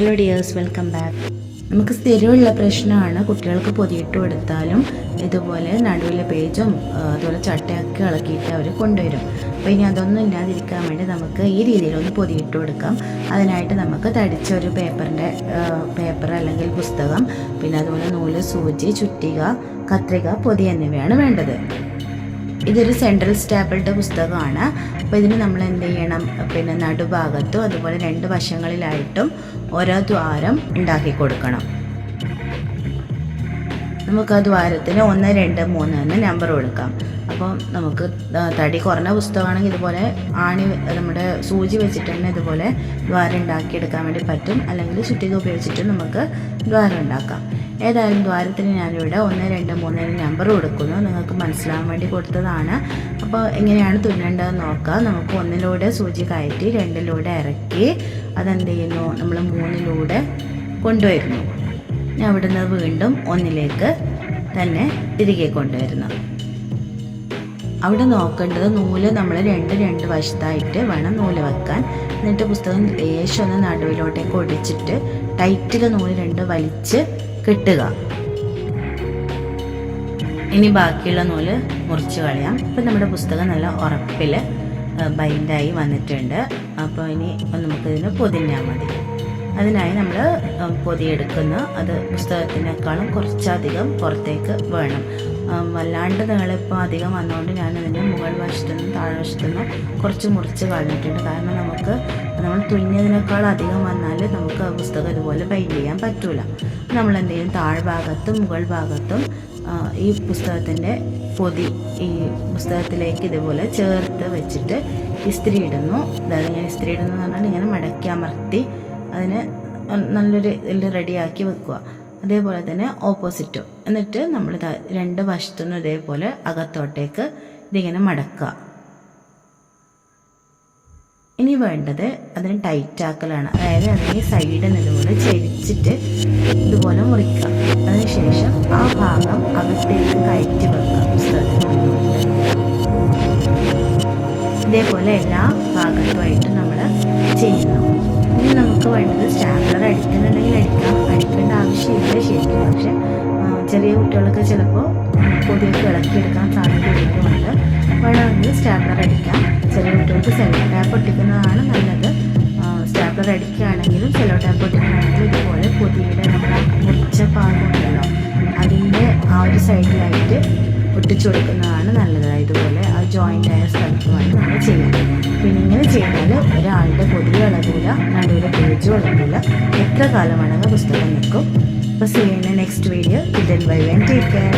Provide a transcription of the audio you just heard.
Hello dears welcome back നമുക്ക് സ്ഥിരമുള്ള പ്രശ്നമാണ് കുട്ടികൾക്ക് പൊതിയിട്ട് കൊടുത്താലും ഇതുപോലെ നടുവിലെ പേജും അതുപോലെ ചട്ടയൊക്കെ ഇളക്കിയിട്ട് അവർ കൊണ്ടുവരും. അപ്പോൾ ഇനി അതൊന്നും ഇല്ലാതിരിക്കാൻ വേണ്ടി നമുക്ക് ഈ രീതിയിൽ ഒന്ന് പൊതിയിട്ട് കൊടുക്കാം. അതിനായിട്ട് നമുക്ക് തടിച്ച ഒരു പേപ്പറിന്റെ പേപ്പർ അല്ലെങ്കിൽ പുസ്തകം പിന്നെ അതുപോലെ നൂൽ സൂചി ചുറ്റിക കത്രിക പൊതി എന്നിവയാണ് വേണ്ടത്. ഇതൊരു സെൻട്രൽ സ്റ്റാപ്പിളുടെ പുസ്തകമാണ്. അപ്പോൾ ഇതിന് നമ്മൾ എന്ത് ചെയ്യണം? പിന്നെ നടുഭാഗത്തും അതുപോലെ രണ്ട് വശങ്ങളിലായിട്ടും ഓരോ ദ്വാരം ഉണ്ടാക്കി കൊടുക്കണം. നമുക്ക് ആ ദ്വാരത്തിന് ഒന്ന് രണ്ട് മൂന്ന് എന്ന് നമ്പർ കൊടുക്കാം. അപ്പോൾ നമുക്ക് തടി കുറഞ്ഞ പുസ്തകമാണെങ്കിൽ ഇതുപോലെ ആണി നമ്മുടെ സൂചി വെച്ചിട്ട് തന്നെ ഇതുപോലെ ദ്വാരം ഉണ്ടാക്കിയെടുക്കാൻ വേണ്ടി പറ്റും. അല്ലെങ്കിൽ ചുറ്റിക ഉപയോഗിച്ചിട്ട് നമുക്ക് ദ്വാരം ഉണ്ടാക്കാം. ഏതായാലും ദ്വാരത്തിന് ഞാനിവിടെ ഒന്ന് രണ്ട് മൂന്ന് നമ്പർ കൊടുക്കുന്നു. നിങ്ങൾക്ക് മനസ്സിലാവാൻ വേണ്ടി കൊടുത്തതാണ്. അപ്പോൾ എങ്ങനെയാണ് തുന്നേണ്ടതെന്ന് നോക്കാം. നമുക്ക് ഒന്നിലൂടെ സൂചി കയറ്റി രണ്ടിലൂടെ ഇറക്കി. അതെന്ത് ചെയ്യുന്നു? നമ്മൾ മൂന്നിലൂടെ കൊണ്ടുവരുന്നു. ഇനി അവിടുന്ന് വീണ്ടും ഒന്നിലേക്ക് തന്നെ തിരികെ കൊണ്ടുവരുന്നു. അവിടെ നോക്കേണ്ടത് നൂൽ നമ്മൾ രണ്ട് രണ്ട് വശത്തായിട്ട് വേണം നൂൽ വെക്കാൻ. എന്നിട്ട് പുസ്തകം ലേശം ഒന്ന് നടുവിലോട്ടേക്ക് ഒടിച്ചിട്ട് ടൈറ്റിൽ നൂൽ രണ്ട് വലിച്ച് കെട്ടുക. ഇനി ബാക്കിയുള്ള നൂൽ മുറിച്ച് കളയാം. ഇപ്പം നമ്മുടെ പുസ്തകം നല്ല ഉറപ്പിൽ ബൈൻഡായി വന്നിട്ടുണ്ട്. അപ്പോൾ ഇനി നമുക്കിതിന് പൊതിഞ്ഞാൽ മതി. അതിനായി നമ്മൾ പൊതിയെടുക്കുന്ന അത് പുസ്തകത്തിനേക്കാളും കുറച്ചധികം പുറത്തേക്ക് വേണം. വല്ലാണ്ട് നീളിപ്പോൾ അധികം വന്നുകൊണ്ട് ഞാൻ അതിന്റെ മുകൾ വശത്തു നിന്നും താഴെ വശത്തു നിന്നും കുറച്ച് മുറിച്ച് കളഞ്ഞിട്ടുണ്ട്. കാരണം നമുക്ക് നമ്മൾ തുന്നിയതിനേക്കാൾ അധികം വന്നാൽ നമുക്ക് ആ പുസ്തകം ഇതുപോലെ ബൈൻഡ് ചെയ്യാൻ പറ്റൂല. നമ്മൾ എന്ത് ചെയ്യും താഴ്ഭാഗത്തും മുകൾ ഭാഗത്തും ഈ പുസ്തകത്തിന്റെ പൊതി ഈ പുസ്തകത്തിലേക്ക് ഇതുപോലെ ചേർത്ത് വെച്ചിട്ട് ഇസ്തിരി ഇടുന്നു. അതായത് ഞാൻ ഇസ്തിരി ഇടുന്നു എന്ന് പറഞ്ഞാൽ ഇങ്ങനെ മടക്കി അമർത്തി അതിന് നല്ലൊരു ഇതിൽ റെഡിയാക്കി വെക്കുക. അതേപോലെ തന്നെ ഓപ്പോസിറ്റും. എന്നിട്ട് നമ്മൾ രണ്ട് വശത്തുനിന്നും ഇതേപോലെ അകത്തോട്ടേക്ക് ഇതിങ്ങനെ മടക്കുക. ഇനി വേണ്ടത് അതിന് ടൈറ്റ് ആക്കലാണ്. അതായത് അതിനെ സൈഡിൽ നിന്ന് ഇതുപോലെ ചെരിച്ചിട്ട് ഇതുപോലെ മുറിക്കുക. അതിനുശേഷം ആ ഭാഗം അകത്തേക്ക് കയറ്റി വെക്കുക. ഇതേപോലെ എല്ലാ ഭാഗത്തുമായിട്ട് നമ്മൾ ചെയ്യുന്നു. ഇനി നമുക്ക് വേണ്ടത് സ്റ്റാപ്ലർ അടിക്കുന്നുണ്ടെങ്കിൽ അടിക്കാം അടിക്കേണ്ട ആവശ്യമില്ല ശരിക്കും. പക്ഷെ ചെറിയ കുട്ടികൾക്ക് ചിലപ്പോൾ പൊതിയൊക്കെ ഇളക്കിയെടുക്കാൻ സാധ്യതയുള്ളതുകൊണ്ട് വേണമെങ്കിൽ സ്റ്റാപ്ലർ അടിക്കാം ചെറിയ കുട്ടികൾക്ക് സെലോ ടാപ്പ് ഒട്ടിക്കുന്നതാണ് നല്ലത്. സ്റ്റാപ്ലർ അടിക്കുകയാണെങ്കിലും സെലോ ടാപ്പ് ഒട്ടിക്കുകയാണെങ്കിലും ഇതുപോലെ പൊതിയുടെ നമ്മുടെ മുറിച്ച ഭാഗമുണ്ടല്ലോ അതിന്റെ ആ ഒരു സൈഡിലായിട്ട് ഒട്ടിച്ചു കൊടുക്കുന്നതാണ് നല്ലത്. ഇതുപോലെ ആ ജോയിന്റ് ആയ സ്ഥലത്തുമായി നമ്മൾ ചെയ്യാം പിന്നെ ഇങ്ങനെ ചെയ്താൽ ഒരാളുടെ പൊതിയും ഇളകൂല നടുവിലെ പേജും ഇളകൂല എത്ര കാലം വേണമെങ്കിൽ പുസ്തകം നിൽക്കും? അപ്പോൾ സീ ഇൻ നെക്സ്റ്റ് വീഡിയോ ഇതിൽ ബൈ വെൻ ടേക്ക് കെയർ